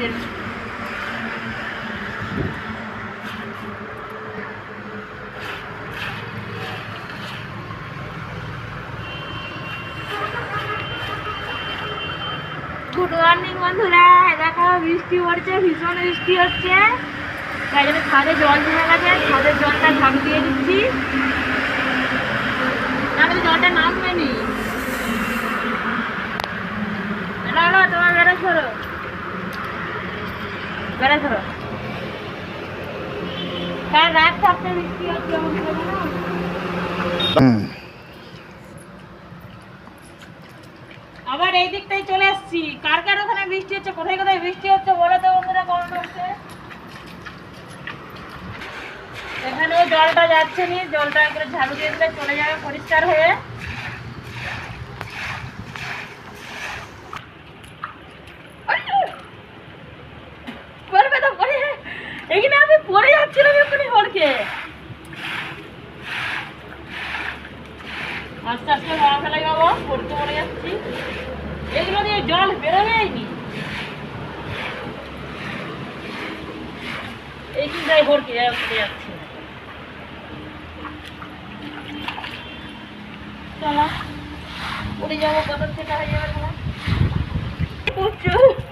দেড় good morning বন্ধুরা। দেখো বৃষ্টি পড়ছে, ভীষণ বৃষ্টি হচ্ছে। তাই ছাদে জল জমে গেছে ছাদের জলটা ঝাড়ু দিয়ে দিচ্ছি। তাহলে জলটা নামবে নি। তোমার বেড়ে সরো। বেড়ে সরো কাল রাত থাকতে বৃষ্টি হচ্ছে আবার এই দিকটাই চলে এসেছি কার কার ওখানে বৃষ্টি হচ্ছে? কোথায় কোথায় বৃষ্টি হচ্ছে? বলো তো বন্ধুরা কমেন্ট বক্সে এখানেও জলটা যাচ্ছে নি। জলটা একবারে ঝাড়ু দিয়ে দিলে চলে যাবে পরিষ্কার হয়ে পড়বে তো পড়ে এখানে আমি পড়ে যাচ্ছিলাম এক্ষুনি ঘরকে আস্তে আস্তে মারা ফেলাই বাবা পড়তে পড়ে যাচ্ছি। এগুলো দিয়ে জল বেরোবেই নি এইখানটায় ভরকে পড়ে যাচ্ছে চলো, উড়ে যাব, কত থেকে হয়ে যাবে প্রচুর।